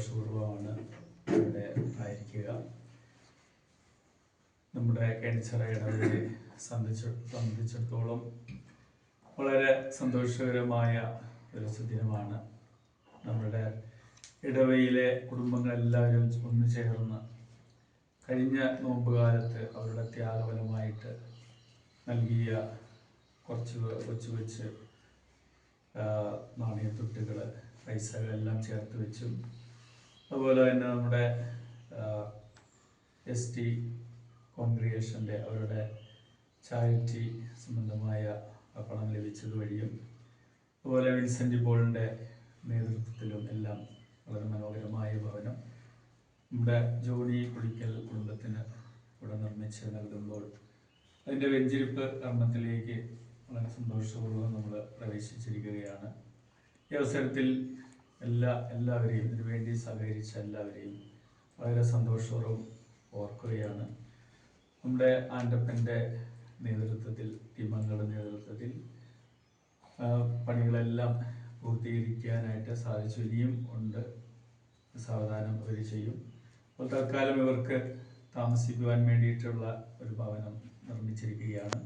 സന്തോഷപൂർവമാണ് ഇവിടെ ആയിരിക്കുക നമ്മുടെ ക്യാൻസർ ഇടവരെ സംബന്ധിച്ച സംബന്ധിച്ചിടത്തോളം വളരെ സന്തോഷകരമായ ഒരു സുദിനമാണ് നമ്മുടെ ഇടവയിലെ കുടുംബങ്ങളെല്ലാവരും ഒന്നു ചേർന്ന് കഴിഞ്ഞ നോമ്പുകാലത്ത് അവരുടെ ത്യാഗഫലമായിട്ട് നൽകിയ കുറച്ച് കൊച്ചു കൊച്ച് നാണയത്തുട്ടുകൾ പൈസകളെല്ലാം ചേർത്ത് വെച്ചും അതുപോലെ തന്നെ നമ്മുടെ എസ് ടി കോൺഗ്രിഗേഷന്റെ അവരുടെ ചാരിറ്റി സംബന്ധമായ പണം ലഭിച്ചത് വഴിയും അതുപോലെ വിൻസെന്റ് പോളിന്റെ നേതൃത്വത്തിലും എല്ലാം വളരെ മനോഹരമായ ഭവനം നമ്മുടെ ജോണി കുളിക്കൽ കുടുംബത്തിന് ഇവിടെ നിർമ്മിച്ച് നൽകുമ്പോൾ അതിന്റെ വെഞ്ചിരിപ്പ് കർമ്മത്തിലേക്ക് വളരെ സന്തോഷപൂർവം നമ്മൾ പ്രവേശിച്ചിരിക്കുകയാണ്. ഈ അവസരത്തിൽ എല്ലാ എല്ലാവരെയും ഇതിനു വേണ്ടി സഹകരിച്ച എല്ലാവരെയും വളരെ സന്തോഷപൂർവം ഓർക്കുകയാണ്. നമ്മുടെ ആൻഡപ്പന്റെ നേതൃത്വത്തിൽ ടീമംഗങ്ങളുടെ നേതൃത്വത്തിൽ പണികളെല്ലാം പൂർത്തീകരിക്കാനായിട്ട് സാധിച്ചു. ഇനിയും ഉണ്ട്. സാവധാനം അവർ ചെയ്യും. അപ്പോൾ തൽക്കാലം ഇവർക്ക് താമസിക്കുവാൻ വേണ്ടിയിട്ടുള്ള ഒരു ഭവനം നിർമ്മിച്ചിരിക്കുകയാണ്.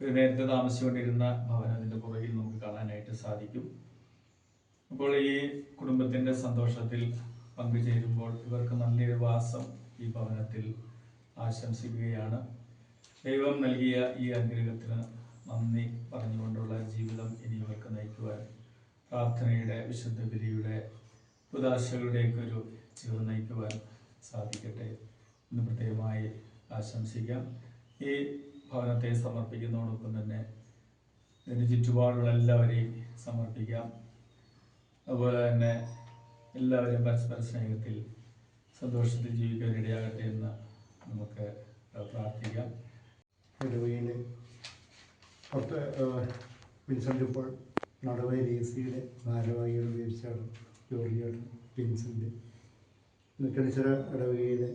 നേരത്തെ താമസിച്ചുകൊണ്ടിരുന്ന ഭവനത്തിന്റെ പുറകിൽ നമുക്ക് കാണാനായിട്ട് സാധിക്കും. അപ്പോൾ ഈ കുടുംബത്തിന്റെ സന്തോഷത്തിൽ പങ്കുചേരുമ്പോൾ ഇവർക്ക് നല്ലൊരു വാസം ഈ ഭവനത്തിൽ ആശംസിക്കുകയാണ്. ദൈവം നൽകിയ ഈ അനുഗ്രഹത്തിന് നന്ദി പറഞ്ഞുകൊണ്ടുള്ള ജീവിതം ഇനി ഇവർക്ക് നയിക്കുവാൻ പ്രാർത്ഥനയുടെ വിശുദ്ധ ബലിയുടെ ഉദാശകളുടെയൊക്കെ ഒരു ജീവിതം നയിക്കുവാൻ സാധിക്കട്ടെ എന്ന് പ്രത്യേകമായി ആശംസിക്കാം. ഈ ഭവനത്തെ സമർപ്പിക്കുന്നതോടൊപ്പം തന്നെ എല്ലാവരെയും സമർപ്പിക്കാം. അതുപോലെ തന്നെ എല്ലാവരും പരസ്പര സ്നേഹത്തിൽ സന്തോഷത്തിൽ ജീവിക്കാൻ ഇടയാകട്ടെ എന്ന് നമുക്ക് പ്രാർത്ഥിക്കാം. നടുവയിൽ പുറത്ത് വിൻസെന്റ് ഇപ്പോൾ നടുവയിൽ എ സിയുടെ ഭാരവാഹികൾ ഉപയോഗിച്ചാണ് ജോർജിയാണ് വിൻസെന്റ് നിക്കണിച്ചിറ ഇടവകയിലെ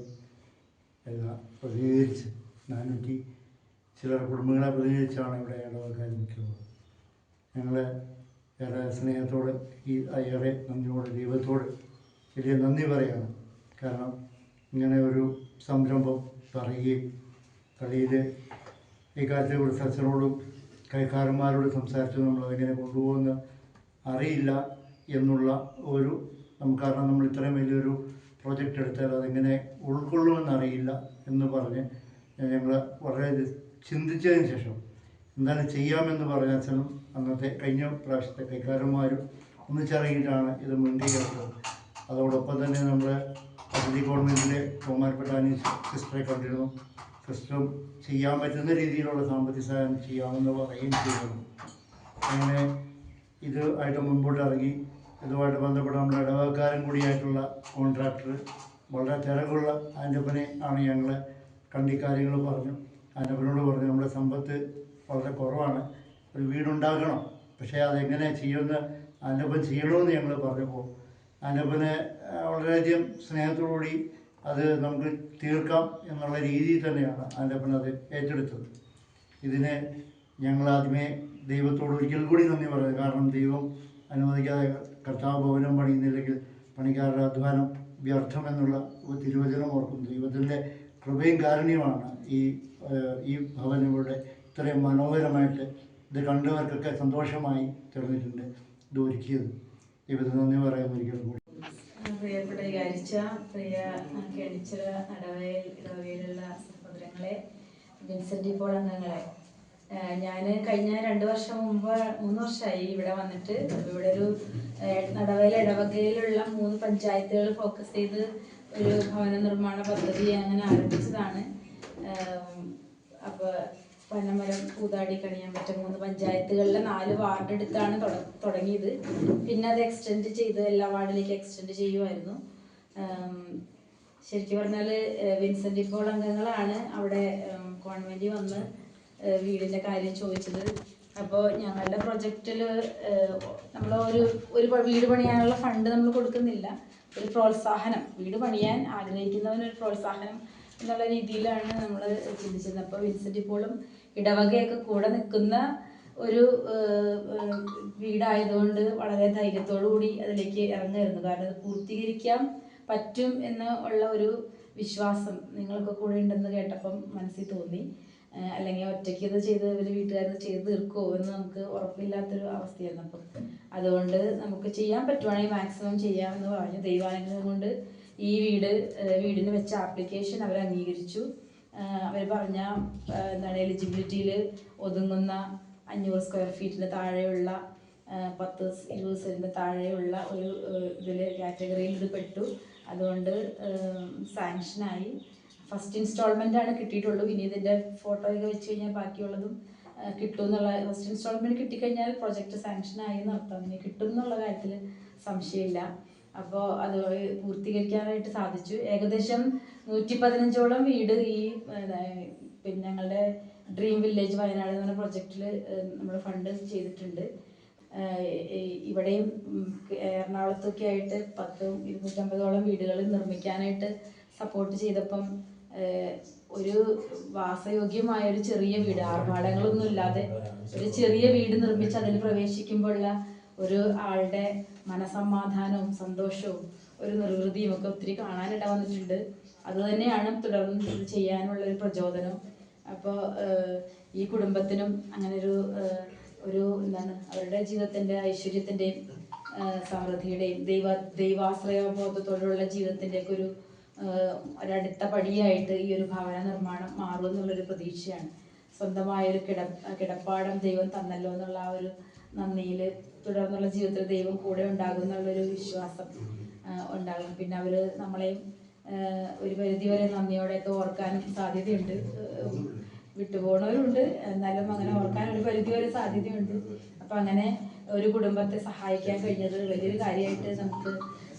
എല്ലാം പ്രതിനിധീകരിച്ച് നാനൂറ്റി ചില കുടുംബങ്ങളെ പ്രതിനിധീകരിച്ചാണ് ഇവിടെ ഇടവക്കാൻ നിൽക്കുന്നത്. ഞങ്ങൾ ഏറെ സ്നേഹത്തോട് ഈ ഏറെ നന്ദിയോട് ദൈവത്തോട് വലിയ നന്ദി പറയുകയാണ്. കാരണം ഇങ്ങനെ ഒരു സംരംഭം പറയുകയും കളിയിൽ ഈ കാര്യത്തെ കുറിച്ച് അച്ഛനോടും കൈക്കാരന്മാരോട് സംസാരിച്ച് നമ്മൾ അതെങ്ങനെ കൊണ്ടുപോകുന്ന അറിയില്ല എന്നുള്ള ഒരു നമുക്ക് കാരണം നമ്മൾ ഇത്രയും വലിയൊരു പ്രോജക്റ്റ് എടുത്താൽ അതെങ്ങനെ ഉൾക്കൊള്ളുമെന്ന് അറിയില്ല എന്ന് പറഞ്ഞ് ഞങ്ങൾ വളരെ ചിന്തിച്ചതിന് ശേഷം എന്താണ് ചെയ്യാമെന്ന് പറഞ്ഞ അച്ഛനും അന്നത്തെ കഴിഞ്ഞ പ്രാവശ്യത്തെ കൈക്കാരന്മാരും ഒന്നിച്ചിറങ്ങിയിട്ടാണ് ഇത് മുൻകൈയെടുത്തത്. അതോടൊപ്പം തന്നെ നമ്മുടെ പദ്ധതി ഗവൺമെന്റിലെ ബഹുമാനപ്പെട്ട അനി സിസ്റ്ററെ കണ്ടിരുന്നു. സിസ്റ്ററും ചെയ്യാൻ പറ്റുന്ന രീതിയിലുള്ള സാമ്പത്തിക സഹായം ചെയ്യാമെന്ന് പറയുകയും ചെയ്തിരുന്നു. അങ്ങനെ ഇത് ആയിട്ട് മുൻപോട്ട് ഇറങ്ങി. ഇതുമായിട്ട് ബന്ധപ്പെട്ട നമ്മുടെ ഇടവക്കാരൻ കൂടിയായിട്ടുള്ള കോൺട്രാക്ടർ വളരെ തിരക്കുള്ള ആന്റപ്പനെ ആണ് ഞങ്ങൾ കണ്ടി കാര്യങ്ങൾ പറഞ്ഞു. ആന്റപ്പനോട് പറഞ്ഞു നമ്മുടെ സമ്പത്ത് വളരെ കുറവാണ്. ഒരു വീടുണ്ടാക്കണം പക്ഷേ അതെങ്ങനെ ചെയ്യുമെന്ന് അനുപൻ ചെയ്യണമെന്ന് ഞങ്ങൾ പറഞ്ഞപ്പോൾ ആ, വളരെയധികം സ്നേഹത്തോടുകൂടി അത് നമുക്ക് തീർക്കാം എന്നുള്ള രീതിയിൽ തന്നെയാണ് അനുപൻ അത് ഏറ്റെടുത്തത്. ഇതിന് ഞങ്ങൾ ആദ്യമേ ദൈവത്തോട് ഒരിക്കൽ കൂടി നന്ദി പറയുന്നത് കാരണം ദൈവം അനുവദിക്കാതെ കർത്താവ് ഭവനം പണിയുന്നില്ലെങ്കിൽ പണിക്കാരുടെ അധ്വാനം വ്യർത്ഥം എന്നുള്ള തിരുവചനം ഓർക്കും ദൈവത്തിന്റെ കൃപയും കാരുണ്യമാണ് ഈ ഈ ഭവനം ഇത്രയും മനോഹരമായിട്ട് ഇത് കണ്ടവർക്കൊക്കെ സന്തോഷമായി തീർന്നിട്ടുണ്ട്. ഇത് ഒരുക്കിയത്. ദൈവത്തിന് നന്ദി പറയാൻ ഒരിക്കലും കൂടി. പ്രിയപ്പെട്ട പ്രിയ കെണിച്ചിറ നടവയിൽ ഇടവകയിലുള്ള സഹോദരങ്ങളെ വിൻസെന്റ് ഇപ്പോൾ അംഗങ്ങളെ. ഞാൻ കഴിഞ്ഞ രണ്ട് വർഷം മുമ്പ് മൂന്ന് വർഷമായി ഇവിടെ വന്നിട്ട്. ഇവിടെ ഒരു നടവയൽ ഇടവകയിലുള്ള മൂന്ന് പഞ്ചായത്തുകൾ ഫോക്കസ് ചെയ്ത് ഒരു ഭവന നിർമ്മാണ പദ്ധതി അങ്ങനെ ആരംഭിച്ചതാണ്. അപ്പോൾ പനമരം കണിയാൻ പറ്റും മൂന്ന് പഞ്ചായത്തുകളിലെ നാല് വാർഡ് എടുത്താണ് തുട- തുടങ്ങിയത്. പിന്നെ അത് എക്സ്റ്റെൻഡ് ചെയ്ത് എല്ലാ വാർഡിലേക്ക് എക്സ്റ്റെൻഡ് ചെയ്യുമായിരുന്നു ശരിക്കും പറഞ്ഞാൽ വിൻസെന്റ് ഇപ്പോൾ അംഗങ്ങളാണ്. അവിടെ കോൺവെന്റിൽ വന്ന് വീടിന്റെ കാര്യം ചോദിച്ചത്. അപ്പോൾ ഞങ്ങളുടെ പ്രൊജക്റ്റിൽ നമ്മൾ ഒരു ഒരു വീട് പണിയാനുള്ള ഫണ്ട് നമ്മൾ കൊടുക്കുന്നില്ല. ഒരു പ്രോത്സാഹനം. വീട് പണിയാൻ ആഗ്രഹിക്കുന്നവനൊരു പ്രോത്സാഹനം എന്നുള്ള രീതിയിലാണ് നമ്മൾ ചിന്തിച്ചത്. അപ്പോൾ വിൻസെന്റ് ഇപ്പോഴും ഇടവകയൊക്കെ കൂടെ നിൽക്കുന്ന ഒരു വീടായതുകൊണ്ട് വളരെ ധൈര്യത്തോടു കൂടി അതിലേക്ക് ഇറങ്ങായിരുന്നു. കാരണം അത് പൂർത്തീകരിക്കാൻ പറ്റും എന്ന് ഉള്ള ഒരു വിശ്വാസം നിങ്ങളൊക്കെ കൂടെ ഉണ്ടെന്ന് കേട്ടപ്പം മനസ്സിൽ തോന്നി. അല്ലെങ്കിൽ ഒറ്റയ്ക്ക് ഇത് ചെയ്ത് ഇവർ വീട്ടുകാർ ചെയ്ത് തീർക്കുമോ എന്ന് നമുക്ക് ഉറപ്പില്ലാത്തൊരു അവസ്ഥയായിരുന്നു. അപ്പം അതുകൊണ്ട് നമുക്ക് ചെയ്യാൻ പറ്റുവാണെങ്കിൽ മാക്സിമം ചെയ്യാമെന്ന് പറഞ്ഞു. ദൈവാനുഗ്രഹം കൊണ്ട് ഈ വീട് വീടിന് വെച്ച ആപ്ലിക്കേഷൻ അവർ അംഗീകരിച്ചു. അവർ പറഞ്ഞ എന്താണ് എലിജിബിലിറ്റിയിൽ ഒതുങ്ങുന്ന അഞ്ഞൂറ് സ്ക്വയർ ഫീറ്റിന് താഴെയുള്ള പത്ത് ഇരുപത് സെന്റിന് താഴെയുള്ള ഒരു ഇതിൽ കാറ്റഗറിയിൽ ഇത് പെട്ടു. അതുകൊണ്ട് സാങ്ഷനായി ഫസ്റ്റ് ഇൻസ്റ്റാൾമെന്റ് ആണ് കിട്ടിയിട്ടുള്ളൂ. ഇനി ഇതിന്റെ ഫോട്ടോയൊക്കെ വെച്ച് കഴിഞ്ഞാൽ ബാക്കിയുള്ളതും കിട്ടും എന്നുള്ള ഫസ്റ്റ് ഇൻസ്റ്റാൾമെന്റ് കിട്ടിക്കഴിഞ്ഞാൽ പ്രൊജക്റ്റ് സാങ്ഷനായി എന്നർത്ഥം ഇനി കിട്ടും എന്നുള്ള കാര്യത്തിൽ സംശയമില്ല. അപ്പോൾ അത് പൂർത്തീകരിക്കാനായിട്ട് സാധിച്ചു. ഏകദേശം നൂറ്റി പതിനഞ്ചോളം വീട് ഈ പിന്നെ ഞങ്ങളുടെ ഡ്രീം വില്ലേജ് വയനാട് എന്ന പ്രൊജക്റ്റിൽ നമ്മൾ ഫണ്ട് ചെയ്തിട്ടുണ്ട്. ഇവിടെയും എറണാകുളത്തൊക്കെ ആയിട്ട് പത്തും ഇരുന്നൂറ്റമ്പതോളം വീടുകൾ നിർമ്മിക്കാനായിട്ട് സപ്പോർട്ട് ചെയ്തപ്പം ഒരു വാസയോഗ്യമായ ഒരു ചെറിയ വീട് ആർഭാടങ്ങളൊന്നും ഇല്ലാതെ ഒരു ചെറിയ വീട് നിർമ്മിച്ച് അതിൽ പ്രവേശിക്കുമ്പോഴുള്ള ഒരു ആളുടെ മനസമാധാനവും സന്തോഷവും ഒരു നിർവൃതിയും ഒക്കെ ഒത്തിരി കാണാനിട വന്നിട്ടുണ്ട്. അത് തന്നെയാണ് തുടർന്ന് ചെയ്യാനുള്ള ഒരു പ്രചോദനം. അപ്പോൾ ഈ കുടുംബത്തിനും അങ്ങനെ ഒരു ഒരു എന്താണ് അവരുടെ ജീവിതത്തിന്റെ ഐശ്വര്യത്തിന്റെയും സമൃദ്ധിയുടെയും ദൈവ ദൈവാശ്രയബോധത്തോടുള്ള ജീവിതത്തിന്റെയൊക്കെ ഒരു ഒരടുത്ത പടിയായിട്ട് ഈ ഒരു ഭവന നിർമ്മാണം മാറും എന്നുള്ളൊരു പ്രതീക്ഷയാണ്. സ്വന്തമായൊരു കിട കിടപ്പാടം ദൈവം തന്നല്ലോ എന്നുള്ള ആ ഒരു നന്ദിയിൽ തുടർന്നുള്ള ജീവിതത്തിൽ ദൈവം കൂടെ ഉണ്ടാകും എന്നുള്ളൊരു വിശ്വാസം ഉണ്ടാകും പിന്നെ അവർ നമ്മളെയും ഒരു പരിധിവരെ നന്ദിയോടെയൊക്കെ ഓർക്കാനും സാധ്യതയുണ്ട്. വിട്ടുപോകണവരുണ്ട് എന്നാലും അങ്ങനെ ഓർക്കാൻ ഒരു പരിധി വരെ സാധ്യതയുണ്ട്. അപ്പം അങ്ങനെ ഒരു കുടുംബത്തെ സഹായിക്കാൻ കഴിഞ്ഞത് വലിയൊരു കാര്യമായിട്ട് നമുക്ക്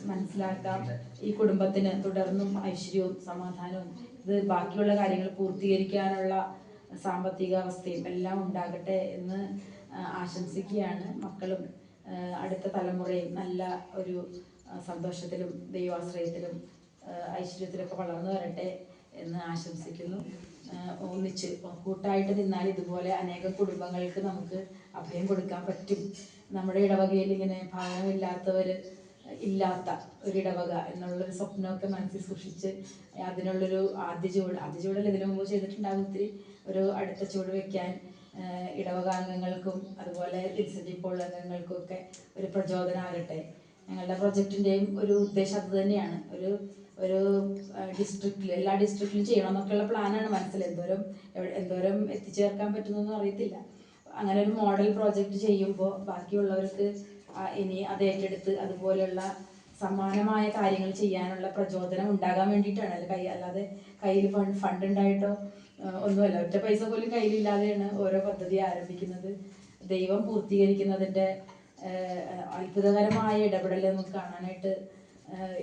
മനസ്സിലാക്കാം. ഈ കുടുംബത്തിന് തുടർന്നും ഐശ്വര്യവും സമാധാനവും ഇത് ബാക്കിയുള്ള കാര്യങ്ങൾ പൂർത്തീകരിക്കാനുള്ള സാമ്പത്തിക അവസ്ഥയും എല്ലാം ഉണ്ടാകട്ടെ എന്ന് ആശംസിക്കുകയാണ്. മക്കളും അടുത്ത തലമുറയും നല്ല ഒരു സന്തോഷത്തിലും ദൈവാശ്രയത്തിലും ഐശ്വര്യത്തിലൊക്കെ വളർന്നു വരട്ടെ എന്ന് ആശംസിക്കുന്നു. ഒന്നിച്ച് കൂട്ടായിട്ട് നിന്നാൽ ഇതുപോലെ അനേകം കുടുംബങ്ങൾക്ക് നമുക്ക് അഭയം കൊടുക്കാൻ പറ്റും. നമ്മുടെ ഇടവകയിൽ ഇങ്ങനെ ഭാഗമില്ലാത്തവർ ഇല്ലാത്ത ഒരു ഇടവക എന്നുള്ളൊരു സ്വപ്നമൊക്കെ മനസ്സിൽ സൂക്ഷിച്ച് അതിനുള്ളൊരു ആദ്യ ചുവട് ആദ്യ ചുവടല്ല ഇതിനു മുമ്പ് ചെയ്തിട്ടുണ്ടാകും ഒത്തിരി ഒരു അടുത്ത ചുവട് വെക്കാൻ ആ, ഇടവക അംഗങ്ങൾക്കും അതുപോലെ വിൻസെന്റ് ഇപ്പോൾ അംഗങ്ങൾക്കും ഒക്കെ ഒരു പ്രചോദനമാകട്ടെ ഞങ്ങളുടെ പ്രൊജക്റ്റിന്റെയും ഒരു ഉദ്ദേശം അത് തന്നെയാണ്. ഒരു ഒരു ഡിസ്ട്രിക്റ്റിൽ എല്ലാ ഡിസ്ട്രിക്റ്റിലും ചെയ്യണം എന്നൊക്കെയുള്ള പ്ലാനാണ് മനസ്സിൽ. എന്തോരം എന്തോരം എത്തിച്ചേർക്കാൻ പറ്റുന്നൊന്നും അറിയത്തില്ല. അങ്ങനെ ഒരു മോഡൽ പ്രോജക്റ്റ് ചെയ്യുമ്പോൾ ബാക്കിയുള്ളവർക്ക് ഇനി അത് ഏറ്റെടുത്ത് അതുപോലെയുള്ള സമാനമായ കാര്യങ്ങൾ ചെയ്യാനുള്ള പ്രചോദനം ഉണ്ടാകാൻ വേണ്ടിയിട്ടാണ്. അല്ല കൈ അല്ലാതെ കയ്യിൽ ഫണ്ട് ഫണ്ട് ഉണ്ടായിട്ടോ ഒന്നുമല്ല ഒറ്റ പൈസ പോലും കയ്യിലില്ലാതെയാണ് ഓരോ പദ്ധതി ആരംഭിക്കുന്നത്. ദൈവം പൂർത്തീകരിക്കുന്നതിന്റെ അത്ഭുതകരമായ ഇടപെടൽ നമുക്ക് കാണാനായിട്ട്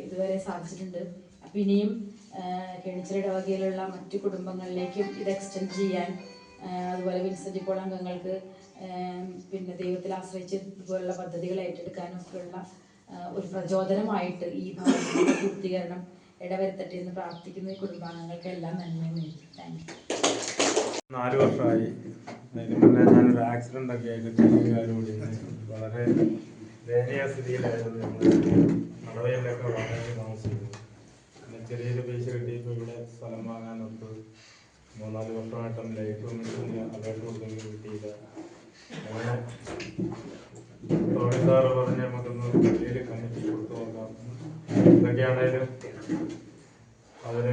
ഇതുവരെ സാധിച്ചിട്ടുണ്ട്. അപ്പം ഇനിയും കെണിച്ചിൽ ഇടവകയിലുള്ള മറ്റു കുടുംബങ്ങളിലേക്കും ഇത് എക്സ്റ്റെൻഡ് ചെയ്യാൻ അതുപോലെ വിൻസെന്റ് ഇപ്പോൾ അംഗങ്ങൾക്ക് പിന്നെ ദൈവത്തിൽ ആശ്രയിച്ച് ഇതുപോലുള്ള പദ്ധതികൾ ഏറ്റെടുക്കാനും ഒക്കെയുള്ള ഒരു പ്രചോദനമായിട്ട് ഈ ഭാഗത്തിന്റെ പൂർത്തീകരണം ഇടവരുത്തട്ടെ എന്ന് പ്രാർത്ഥിക്കുന്ന ഈ കുടുംബാംഗങ്ങൾക്ക് എല്ലാം നന്മ താങ്ക് യു. നാല് വർഷമായി. അതിന് ഞാനൊരു ആക്സിഡന്റ് ഒക്കെ ആയിട്ട് കൈകാരോടി വളരെ ദയനീയ സ്ഥിതിയിലായിരുന്നു നടവയിലൊക്കെ വളരെ താമസിക്കുന്നത് പിന്നെ ചെറിയൊരു പൈസ കിട്ടിയപ്പോൾ ഇവിടെ സ്ഥലം വാങ്ങാനൊത്ത് മൂന്നാൽ വർഷമായിട്ടും ലൈഫ് മിഷന് അപേക്ഷ കൊടുത്തെങ്കിൽ കിട്ടിയില്ല. അങ്ങനെ സാറ് പറഞ്ഞ് നമുക്കൊന്ന് ചെറിയൊരു കമ്മിറ്റി കൊടുത്തു നോക്കാം. എന്തൊക്കെയാണേലും അവർ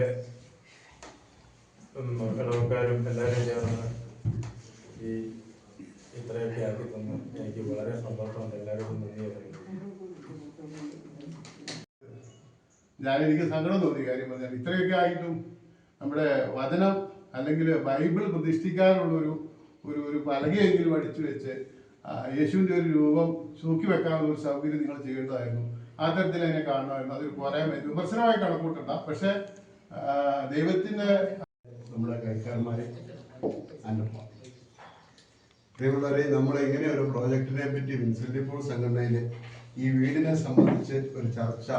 ഉം, ഇടവക്കാരും എല്ലാവരും ചേർന്ന് ഈ ഇത്രയൊക്കെ ആക്കി തന്നു എനിക്ക് വളരെ സന്തോഷമുണ്ട്. എല്ലാവരോടും നന്ദി പറയുന്നു. ഞാൻ എനിക്ക് സങ്കടം തോന്നി. കാര്യം പറഞ്ഞാൽ ഇത്രയൊക്കെ ആയിട്ടും നമ്മുടെ വചനം അല്ലെങ്കിൽ ബൈബിൾ പ്രതിഷ്ഠിക്കാനുള്ള ഒരു ഒരു ഒരു പലകയെങ്കിലും അടിച്ചു വെച്ച് യേശുവിന്റെ ഒരു രൂപം തൂക്കി വെക്കാനുള്ള ഒരു സൗകര്യം നിങ്ങൾ ചെയ്യേണ്ടതായിരുന്നു ആ തരത്തിൽ അതിനെ കാണണമായിരുന്നു അതൊരു കുറേ വിമർശനമായി കണക്കൂട്ടണ്ട. പക്ഷേ ദൈവത്തിന്റെ നമ്മുടെ കൈക്കാരന്മാരെ അന്നപ്പ പ്രിയമുള്ളവരെ നമ്മൾ ഇങ്ങനെ ഒരു പ്രോജക്റ്റിനെ പറ്റി വിൻസെന്റ് പോൾ സംഘടനയിൽ ഈ വീടിനെ സംബന്ധിച്ച് ഒരു ചർച്ച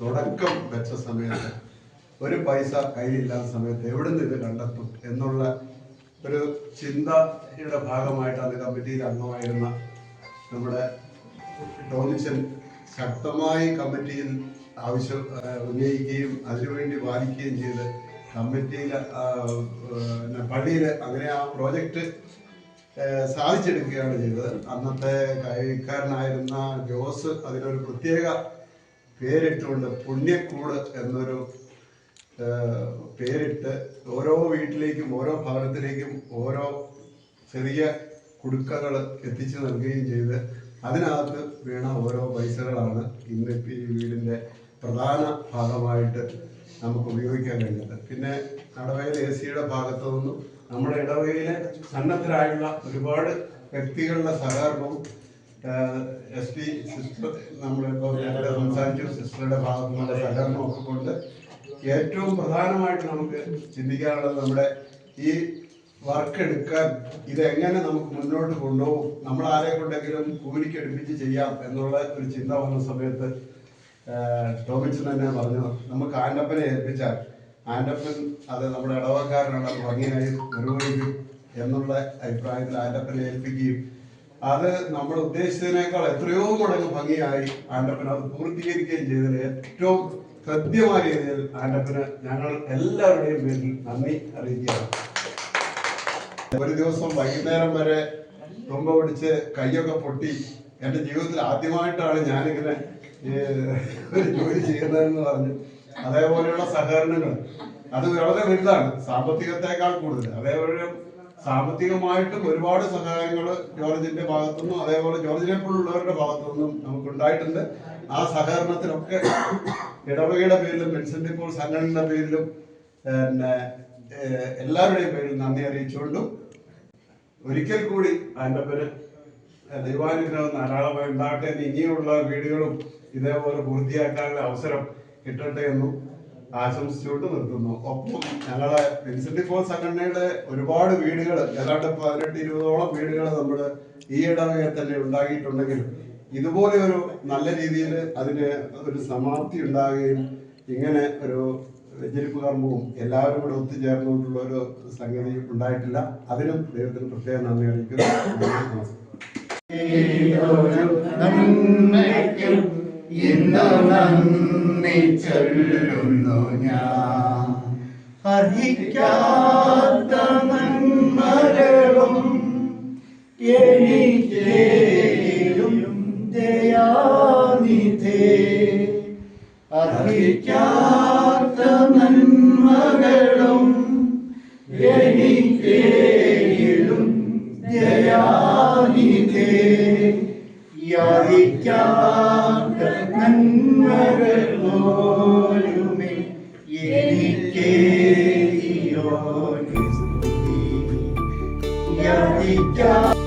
തുടക്കം വെച്ച സമയത്ത് ഒരു പൈസ കയ്യിലില്ലാത്ത സമയത്ത് എവിടെ നിന്ന് ഇത് കണ്ടെത്തും എന്നുള്ള ഒരു ചിന്തയുടെ ഭാഗമായിട്ട് അന്ന് കമ്മിറ്റിയിൽ അംഗമായിരുന്ന നമ്മുടെ ടോണിച്ചൻ ശക്തമായി കമ്മിറ്റിയിൽ ആവശ്യം ഉന്നയിക്കുകയും അതിനുവേണ്ടി വാദിക്കുകയും ചെയ്ത് കമ്മിറ്റിയിൽ പള്ളിയിൽ അങ്ങനെ ആ പ്രോജക്റ്റ് സാധിച്ചെടുക്കുകയാണ് ചെയ്തത്. അന്നത്തെ കൈക്കാരനായിരുന്ന ജോസ് അതിനൊരു പ്രത്യേക പേരിട്ടുകൊണ്ട് പുണ്യക്കൂട് എന്നൊരു പേരിട്ട് ഓരോ വീട്ടിലേക്കും ഓരോ ഭവനത്തിലേക്കും ഓരോ ചെറിയ കുടുക്കകൾ എത്തിച്ചു നൽകുകയും ചെയ്ത് അതിനകത്ത് വീണ ഓരോ പൈസകളാണ് ഇന്ന് ഈ വീടിന്റെ പ്രധാന ഭാഗമായിട്ട് നമുക്ക് ഉപയോഗിക്കാൻ കഴിഞ്ഞത് പിന്നെ നടവയൽ എ സിയുടെ ഭാഗത്തു നിന്നും നമ്മുടെ ഇടവകയിലെ സന്നദ്ധരായുള്ള ഒരുപാട് വ്യക്തികളുടെ സഹകരണവും എസ് പി സിസ്റ്റർ നമ്മളിപ്പോൾ നേരത്തെ സംസാരിച്ചു സിസ്റ്ററുടെ ഭാഗത്തു നിന്നുള്ള സഹകരണം ഒക്കെ കൊണ്ട് ഏറ്റവും പ്രധാനമായിട്ട് നമുക്ക് ചിന്തിക്കാനുള്ളത് നമ്മുടെ ഈ വർക്ക് എടുക്കാൻ ഇതെങ്ങനെ നമുക്ക് മുന്നോട്ട് കൊണ്ടുപോകും നമ്മൾ ആരെ കൊണ്ടെങ്കിലും കൂലിക്കെടുപ്പിച്ച് ചെയ്യാം എന്നുള്ള ഒരു ചിന്ത വന്ന സമയത്ത് ടോമിച്ചൻ തന്നെ പറഞ്ഞു. നമുക്ക് ആൻഡപ്പനെ ഏൽപ്പിച്ചാൽ ആൻഡപ്പൻ അത് നമ്മുടെ ഇടവക്കാരനാണ് ഭംഗിയായി നിർവഹിക്കും എന്നുള്ള അഭിപ്രായത്തിൽ ആൻഡപ്പനെ ഏൽപ്പിക്കുകയും അത് നമ്മൾ ഉദ്ദേശിച്ചതിനേക്കാൾ എത്രയോ മടങ്ങ് ഭംഗിയായി ആൻഡപ്പൻ അത് പൂർത്തീകരിക്കുകയും ചെയ്തതിൽ ഏറ്റവും കൃത്യമായ രീതിയിൽ ആൻഡപ്പന് ഞങ്ങൾ എല്ലാവരുടെയും പേരിൽ നന്ദി അറിയിക്കുകയാണ്. ഒരു ദിവസം വൈകുന്നേരം വരെ തുമ്പ പിടിച്ച് കൈയൊക്കെ പൊട്ടി എന്റെ ജീവിതത്തിൽ ആദ്യമായിട്ടാണ് ഞാനിങ്ങനെ ജോലി ചെയ്യുന്നതെന്ന് പറഞ്ഞു അതേപോലെയുള്ള സഹകരണങ്ങൾ. അത് വളരെ വലുതാണ്. സാമ്പത്തികത്തെക്കാൾ കൂടുതൽ. അതേപോലെ സാമ്പത്തികമായിട്ടും ഒരുപാട് സഹായങ്ങൾ ജോർജിന്റെ ഭാഗത്തുനിന്നും അതേപോലെ ജോർജിനെ പോലുള്ളവരുടെ ഭാഗത്തുനിന്നും നമുക്ക് ഉണ്ടായിട്ടുണ്ട് ആ സഹകരണത്തിനൊക്കെ ഇടവകയുടെ പേരിലും വിൻസെന്റ് പോൾ സംഘടനയുടെ പേരിലും പിന്നെ എല്ലാവരുടെയും പേരിൽ നന്ദി അറിയിച്ചുകൊണ്ടും. ഒരിക്കൽ കൂടി ആൻഡപ്പന് ദൈവാനുഗ്രഹം ധാരാളമായി ഉണ്ടാകട്ടെ ഇനിയുള്ള വീടുകളും ഇതേപോലെ പൂർത്തിയാക്കാനുള്ള അവസരം കിട്ടട്ടെ എന്നും ആശംസിച്ചുകൊണ്ട് നിർത്തുന്നു. ഒപ്പം ഞങ്ങളെ വിൻസെന്റ് ഫോർ സംഘടനയുടെ ഒരുപാട് വീടുകൾ ഏതാണ്ട് പതിനെട്ട് ഇരുപതോളം വീടുകൾ നമ്മൾ ഈ ഇടവകയിൽ തന്നെ ഉണ്ടാക്കിയിട്ടുണ്ടെങ്കിലും ഇതുപോലെ ഒരു നല്ല രീതിയിൽ അതിന് ഒരു സമാപ്തി ഉണ്ടാകുകയും ഇങ്ങനെ ഒരു വെഞ്ചരിപ്പ് കർമ്മവും എല്ലാവരും കൂടെ ഒത്തുചേർന്നുകൊണ്ടുള്ള ഒരു സംഗതി ഉണ്ടായിട്ടില്ല. അതിനും ദൈവത്തിന് പ്രത്യേകം നന്ദി അറിയിക്കുന്നു. നമസ്കാരം. ഇന്ന് നന്ദി ചൊല്ലുന്നു ഞാൻ. അർഹിക്കാത്ത നന്മകളും എനിക്കേലും ദയാനിധേ. അർഹിക്കാത്ത നന്മകളും എനിക്കേലും ദയാനിധേ. യാചിക്കാത്ത നന്മകൾ പോലുമേ എനിക്കേയോ യാചിക്കാത്ത